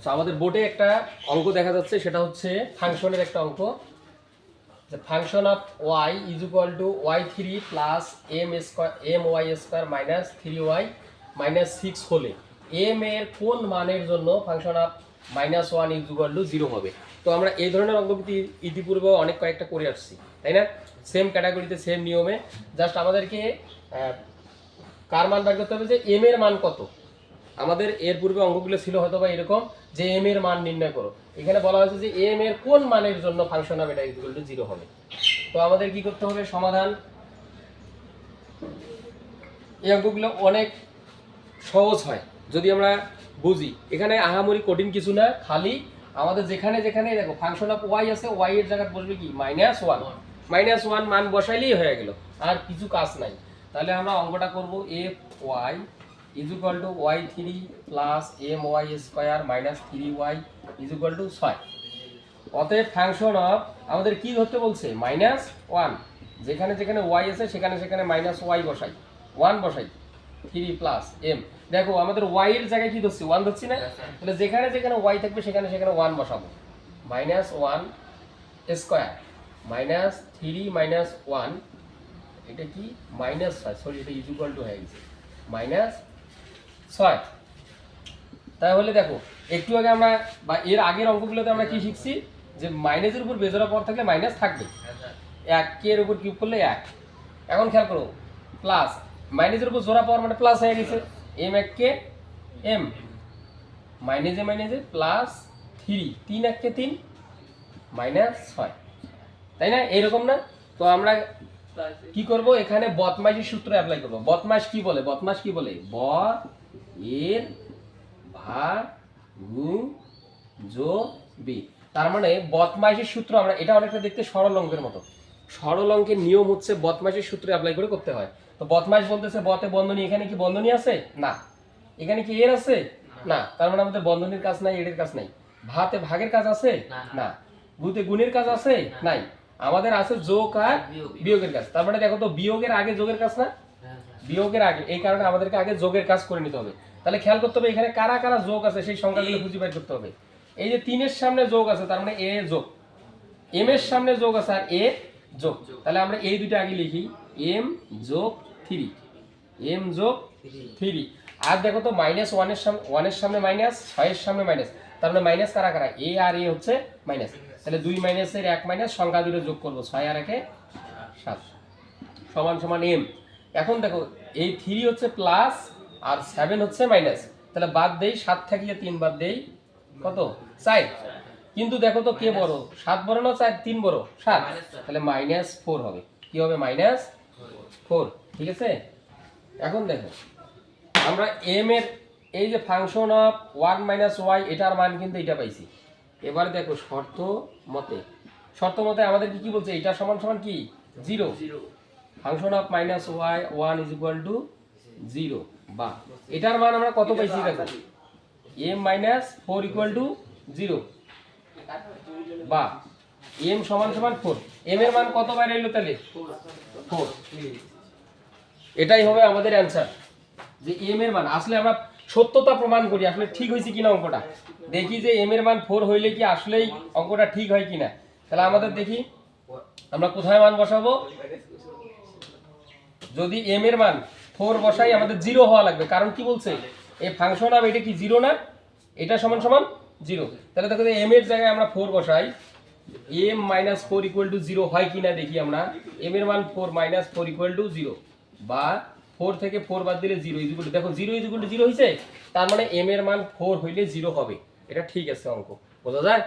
আচ্ছা আমাদের বোর্ডে একটা অঙ্ক দেখা যাচ্ছে, সেটা হচ্ছে ফাংশনের একটা অঙ্ক। যে function of Y is equal to Y three plus M square M Y square minus three Y minus six হলে এম এর কোন মানের জন্য function of minus one is equal to zero হবে? তো আমরা এই ধরনের অঙ্ক কিন্তু ইতিপূর্বে অনেক কয়েকটা করে আসছি, তাই না? সেম ক্যাটাগরিতে সেম নিয়মে। জাস্ট আমাদেরকে কার মান বার করতে হবে যে এম এর মান কত? আমাদের এর পূর্বে অঙ্কগুলো ছিল হয়তো বা এরকম যে এম এর মান নির্ণয় করো। এখানে বলা হয়েছে যে এম এর কোন মানের জন্য ফাংশন হবে এটা ইকুয়াল টু জিরো হবে। তো আমাদের কি করতে হবে? সমাধান। এই অঙ্কগুলো অনেক সহজ হয়, যদি আমরা বুঝি। এখানে আহামরি কঠিন কিছু না, খালি আমাদের যেখানে যেখানে দেখো ফাংশন অফ ওয়াই আছে ওয়াই এর জায়গায় বসবে কি? মাইনাস ওয়ান মাইনাস ওয়ান মান বসাইলেই হয়ে গেল, আর কিছু কাজ নাই। তাহলে আমরা অঙ্কটা করব F Y is equal to Y three plus M Y square minus three Y is equal to ছয়। অতএব ফাংশন অফ আমাদের কি ধরতে বলছে? মাইনাস ওয়ান যেখানে যেখানে ওয়াই আছে সেখানে সেখানে মাইনাস ওয়াই বসাই। ওয়ান বসাই। থ্রি প্লাস এম দেখো আমাদের ওয়াই এর জায়গায় কি ধরছি? ওয়ান ধরছি না? তাহলে যেখানে যেখানে ওয়াই থাকবে সেখানে সেখানে ওয়ান বসাবো। Minus one square minus three minus one এটা কি? মাইনাস ছয় সরি এটা ইজ ইকুয়াল টু হয়ে গেছে। মাইনাস ছয়। তাহলে দেখো, একটু আগে আমরা বা এর আগের অঙ্কগুলোতে আমরা কি শিখছি? যে মাইনাসের উপর বেজোড়া পর থাকলে মাইনাস থাকবে। এক এর উপর কিউব করলে এক। এখন খেয়াল করো প্লাস মাইনাসের উপর জোড়া পাওয়ার মানে প্লাস হয়ে গেছে। এম এক কে এম মাইনাসে মাইনাসে প্লাস থ্রি তিন এক কে তিন মাইনাস ছয়। তাই না? এইরকম না? তো আমরা কি করব? এখানে বদমাইশের সূত্র অ্যাপ্লাই করব। বদমাইশ কি বলে? বদমাইশ কি বলে? ব এর ভার গু জো বি। তার মানে বদমাইশের সূত্র আমরা এটা অনেকটা দেখতে সরল অঙ্কের মতো। সরল অঙ্কের নিয়ম হচ্ছে বদমাইশের সূত্র অ্যাপ্লাই করে করতে হয়। তো বদমাইশ বলতেছে বতে বন্ধনী এখানে কি বন্ধনী আছে? না। এখানে কি এর আছে? না। তার মানে আমাদের বন্ধনীর কাজ নাই এর কাজ নাই। ভাতে ভাগের কাজ আছে? না। গুতে গুণের কাজ আছে? নাই। আমাদের আছে যোগ আর বিয়োগের কাজ। তার মানে দেখো তো বিয়োগের আগে যোগের কাজ না? বিয়োগের আগে এই কারণে আমাদেরকে আগে যোগের কাজ করে নিতে হবে। তাহলে খেয়াল করতে হবে এখানে কারা কারা যোগ আছে সেই সংখ্যাগুলো খুঁজে বের করতে হবে। এই যে তিনের সামনে যোগ আছে তার মানে এ যোগ। এম এর সামনে যোগ আছে আর এ যোগ। তাহলে আমরা এই দুটো আগে লিখি। এম যোগ থ্রি। এম যোগ থ্রি। আর দেখো তো মাইনাস ওয়ানের সামনে ওয়ানের সামনে মাইনাস ছয়ের সামনে মাইনাস তার মানে মাইনাস কারা কারা? এ আর এ হচ্ছে মাইনাস তাহলে দুই মাইনাসের এক মাইনাস সংখ্যা দুটো যোগ করব ছয় আর একে সাত। সমান সমান এম। এখন দেখো, এই থ্রি হচ্ছে প্লাস আর সেভেন হচ্ছে মাইনাস তাহলে বাদ দেই, সাত থাকিয়ে তিন বাদ দেই, কত? চার। কিন্তু দেখো তো কে বড়? সাত বড় না চার? তিন বড়? সাত। তাহলে মাইনাস ফোর হবে। কি হবে? মাইনাস ফোর ঠিক আছে? এখন দেখো, আমরা এম এর এই যে function of one minus Y এটার মান কিন্তু এটা পাইছি। এবার দেখো শর্ত মতে। শর্ত মতে আমাদের কি কি বলছে? এটা সমান সমান কি? Zero function of minus Y one is equal to zero বা এটার মান আমরা কত পাইছি দেখো? M minus four equal to zero বা এম সমান সমান ফোর এম এর মান কত বাইরে এলো তাহলে? ফোর এটাই হবে আমাদের অ্যান্সার যে এম এর মান আসলে আমরা সত্যতা প্রমাণ করি আসলে ঠিক হয়েছে কিনা অঙ্কটা। দেখি যে এম এর মান ফোর হইলে কি আসলেই অঙ্কটা ঠিক হয় কিনা। তাহলে আমাদের দেখি আমরা কোথায় মান বসাবো? যদি এম এর মান ফোর বসাই আমাদের জিরো হওয়া লাগবে। কারণ কি বলছে? এই ফাংশন অফ এটা কি জিরো না? এটা সমান সমান জিরো তাহলে দেখো এম এর জায়গায় আমরা ফোর বসাই। M minus four equal to zero হয় কিনা দেখি আমরা। এম এর মান four minus four equal to zero বা ফোর থেকে ফোর বাদ দিলে জিরো টু দেখো জিরো টু জিরো হয়েছে তার মানে এম এর মান ফোর হইলে জিরো হবে। এটা ঠিক আছে অঙ্ক। বোঝা যায়?